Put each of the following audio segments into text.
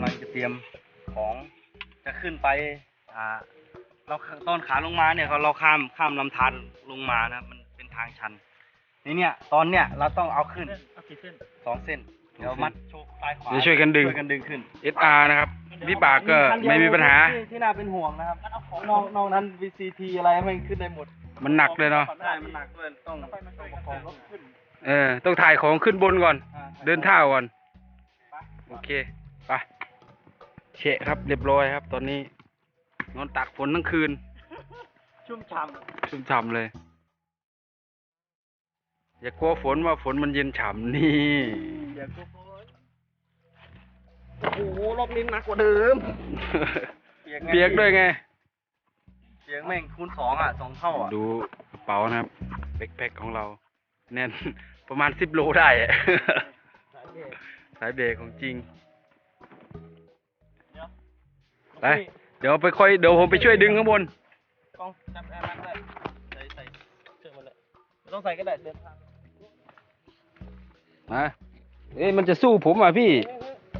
ำลังจะเตรียมของจะขึ้นไป อ่า เราตอนขาลงมาเนี่ยเราเราข้ามข้ามลำธารลงมานะครับมันเป็นทางชันนี่เนี่ย ตอนเนี้ยเราต้องเอาขึ้นเอากี่เส้นสองเส้นเดี๋ยวมัดโชกซ้ายขวาเดี๋ยวช่วยกันดึง ช่วยกันดึงขึ้น SR นะครับวิบากก็ไม่มีปัญหา ที่ที่น่าเป็นห่วงนะครับนอกนอกนั้น VCT อะไรไม่ขึ้นได้หมด มันหนักเลยเนาะ ได้มันหนักด้วยต้องต้องประคองรถขึ้น เออ ต้องถ่ายของขึ้นบนก่อนอ่าเดินเท่าก่อน โอเค ไป เชะครับเรียบร้อยครับ ตอนนี้ นอนตักฝนทั้งคืน ชุ่มฉ่ชุ่มฉ่ำเลย อย่ากลัวฝนว่าฝนมันเย็นฉ่ำนี่ำอย่ากลัวฝนโอ้โหรอบนี้หนักกว่าเดิมไงเปียกด้วยไง เปียกแม่งคูณสองอะสองเท่าอะดูกระเป๋านะครับแบ็คแพ็คของเรา แน่น ประมาณสิบโลได้อะ สายเบรกของจริง ไป เดี๋ยวไปค่อย เดี๋ยวผมไปช่วยดึงข้างบน กล้องจับแอร์มันได้ใส่ใส่เชือกมันเลยไม่ต้องใส่ก็ได้เดินทางมา เอ้ยมันจะสู้ผมอะพี่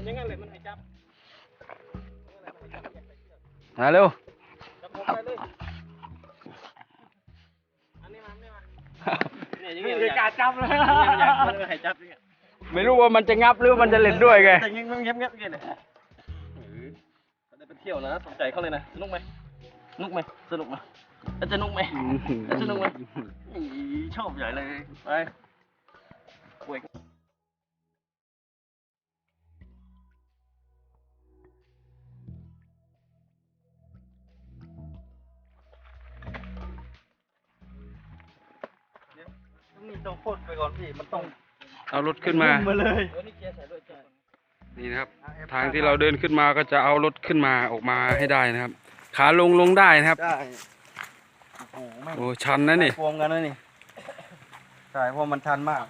ยังไงเลยมันให้จับมาเร็ว จับผมได้เลยอันนี้มาอันนี้มาเนี่ยยังไงเลยการจับเลยมันไม่ให้จับเนี่ยไม่รู้ว่ามันจะงับหรือมันจะเล่นด้วยไงแต่ยังเงียบเงียบเงียบเลย ได้ไปเที่ยวนะ สนใจเขาเลยนะสนุกไหมสนุกไหมสนุกไหมแล้วจะนุกไหมแล้วสนุกไหมอีชอบใหญ่เลยไปคุยนี่ต้องพ่นไปก่อนพี่ มันต้องเอารถขึ้นมา มาเลยนี่เกียร์ใส่ด้วยจ้ะ นี่นะครับ ทางที่เราเดินขึ้นมาก็จะเอารถขึ้นมาออกมาให้ได้นะครับ ขาลงลงได้นะครับ ได้โอ้โหแม่งโอ้ชันนะนี่ พวงกันนะนี่ใช่เพราะมันชันมาก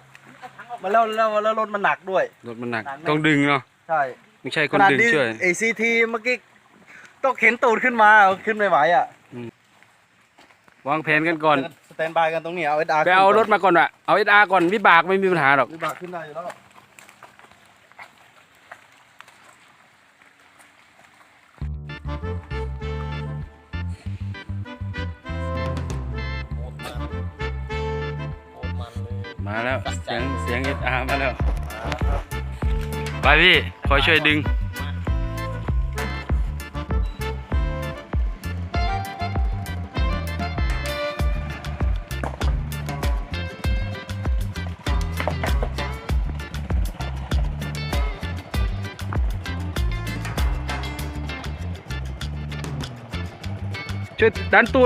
มาแล้วแล้วแล้วรถมันหนักด้วย รถมันหนักหนักไหมต้องดึงเนาะ ใช่ไม่ใช่คนดึงช่วย เอซีทีเมื่อกี้ต้องเข็นตูดขึ้นมาเอาขึ้นไม่ไหวอะ วางแผนกันก่อน สแตนบายกันตรงนี้เอาเอสอาร์ไปเอารถมาก่อนอะเอาเอสอาร์ก่อนวิบากไม่มีปัญหาหรอก วิบากขึ้นได้อยู่แล้ว มาแล้ว เสียงเสียงเอสอาร์มาแล้ว ไปพี่ คอยช่วยดึง ช่วยดันตู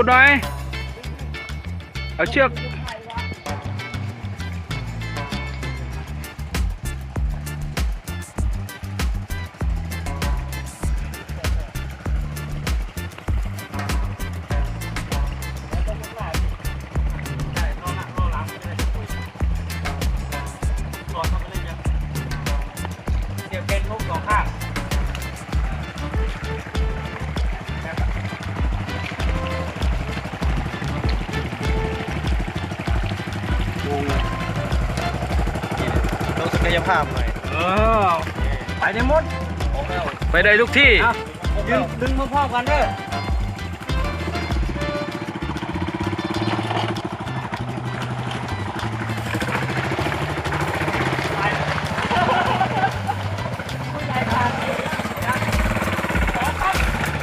ต้องศักยภาพหน่อยเออไปได้หมดของแล้วไปได้ทุกที่ดึงดึงพ่อๆกันเด้อ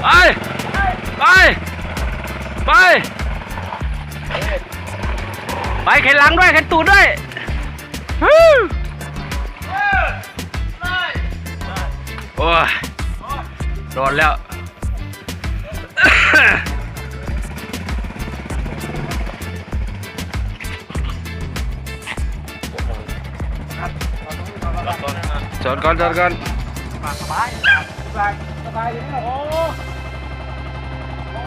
ไป ไป ไป ไปแขนหลังด้วยแขนตูดด้วยฮู้ อ้ยโดนแล้ว จอดก่อนจอดก่อนสบายสบายสบายอยู่เนี่ยโอ้โอ้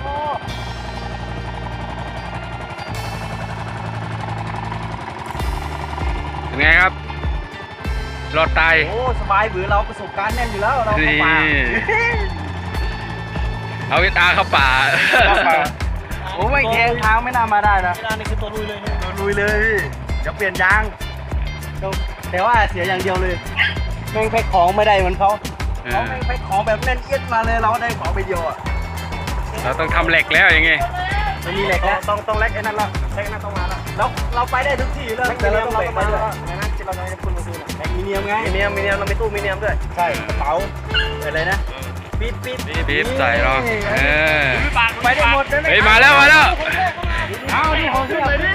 เป็นไงครับ รอดตาย โอ้สบายบือเราประสบการณ์แน่นอยู่แล้วเราเข้านี่ป่าเอาเวตาเข้าป่า โอ้ไม่แทงทางไม่น่ามาได้นะไม่ได้นี่คือตัวลุยเลยตัวลุยเลยพี่เดี๋ยวเปลี่ยนยางแต่ว่าเสียอย่างเดียวเลยแม่งแพ็คของไม่ได้เหมือนเขาเอเขาอไม่ไปของแบบแน่นเอียดมาเลยเราได้ของไปเดียวอะเราต้องทำเหล็กแล้วอย่างงี้ไม่มีเหล็กแล้วต้องต้องเล็กไอ้นั่นละเล็กนั่นต้องมาละแล้วเราไปได้ทุกที่เลยแต่เราต้องไปด้วยในนั้นที่เราจะพูดเมื่อกี้นะแล็กมีเนียมไงมีเนียมมีเนียมเรามีตู้มีเนียมด้วย ใช่กระเป๋าอะไรนะปี๊ดปี๊ดบีบบีบใส่เนาะเออไปได้หมดเลยเฮ้ยมาแล้วมาแล้วเอาดิของเสื้อไปดิ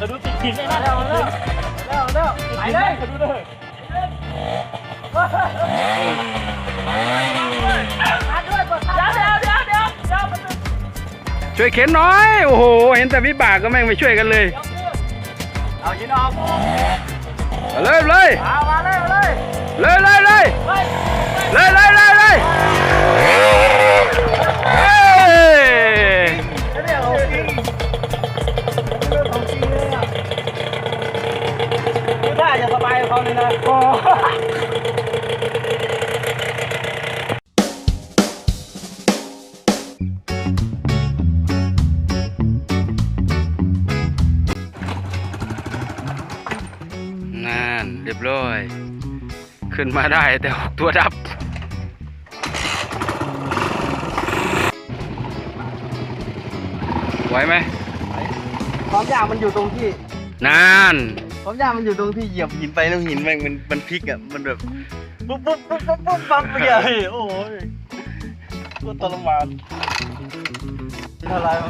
จะดูติดหินได้แล้วแล้วแล้วแล้วไปเลยดูเลยช่วยเข็นหน่อย โอ้โห เห็นแต่วิบากก็แม่งไม่ช่วยกันเลย เอายินออกเอาเลยเลยเอามาเลยเลยเลยเลยเลยเลยเลยเลยเลยเฮ้ยเรื่องของจริงเรื่องของจริงเลยอะดูท่าจะสบายกับเขาเลยนะ เรียบร้อย ขึ้นมาได้แต่หกตัวดับ ไหวไหมความยากมันอยู่ตรงที่นั่นความยากมันอยู่ตรงที่เหยียบหินไปแล้วหินแม่งมันมันพลิกอะมันแบบปุ๊บปุ๊บปุ๊บปุ๊บปุ๊บปั๊บไปเลยโอ้ยก็ทรมานเท่าไรว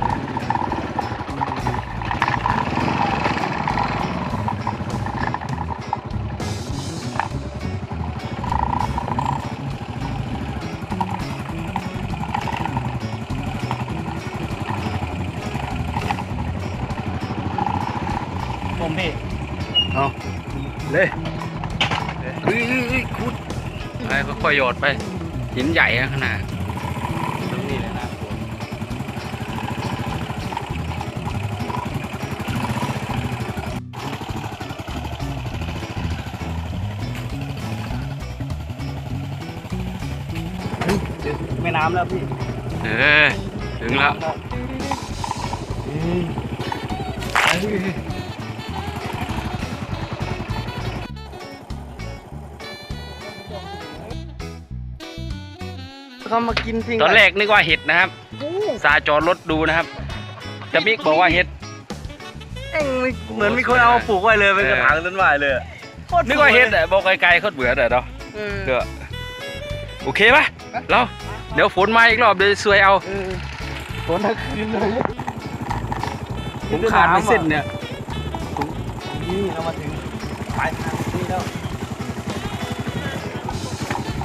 ะผมพี่เอาเลยเฮ้ยเฮ้ยเฮ้ยคุดไปค่อยๆโยดไป หินใหญ่นะขนาดตรงนี้เลยนะแม่น้ำแล้วพี่เออถึงแล้ว เขามากินทิ้งตอนแรกนึกว่าเห็ดนะครับสาจอรถดูนะครับจะมิกบอกว่าเห็ดเอ็งเหมือนมีคนเอามาปลูกไว้เลยเป็นกระถางต้นไม้เลยโคตรนึกว่าเห็ดอะบอกไกลๆโคตรเบื่อแต่เนาะเออเดี๋ยวโอเคปะเราเดี๋ยวฝนมาอีกรอบเดี๋ยวซวยเอาเออฝนทั้งคืนเลยผมขาดไปเส้นเนี่ยนี่เรามาถึงปลายทางนี่แล้ว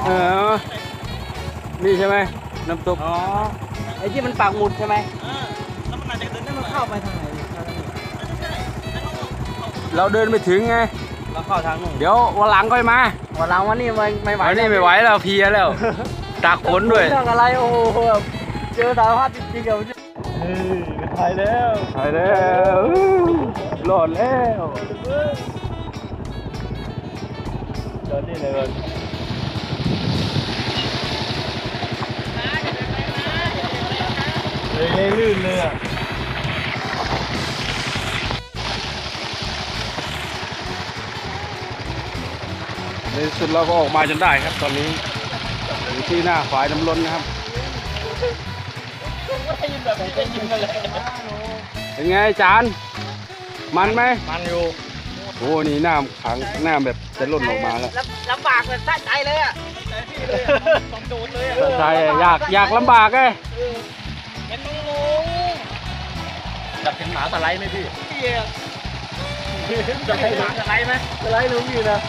เออ นี่ใช่ไหมน้ำตกอ๋อไอ้ที่มันปากหมุดใช่ไหมแล้วมันอาจจะเดินได้มันเข้าไปทางไหนทางนี้เราเดินไปถึงไงเราเข้าทางนู้นเดี๋ยววันหลังค่อยมาวันหลังวันนี้ไม่ไม่ไหววันนี้ไม่ไหวแล้วเพลียแล้วตากฝนด้วยเรื่องอะไรโอ้โหแบบเจอสารพัดจริงๆอะมันเฮ้ยเป็นไทยแล้วไปแล้วรอดแล้วเดินนี่เลย เลยลื่นเลยอะในที่สุดเราก็ออกมาจนได้ครับตอนนี้อยู่ที่หน้าฝายน้ำล้นนะครับเป็นไงจานมันไหมมันอยู่โอ้นี่น้ำขังน้ำแบบจะล่นออกมาแล้วลำบากเลยสะใจเลยอะต้องโดนเลยอะใช่อยากอยากลำบากไง อยากเห็นหมาสไลด์ไหมพี่อยากเห็นหมาสไลด์ไหมสไลด์ลุงอยู่นะ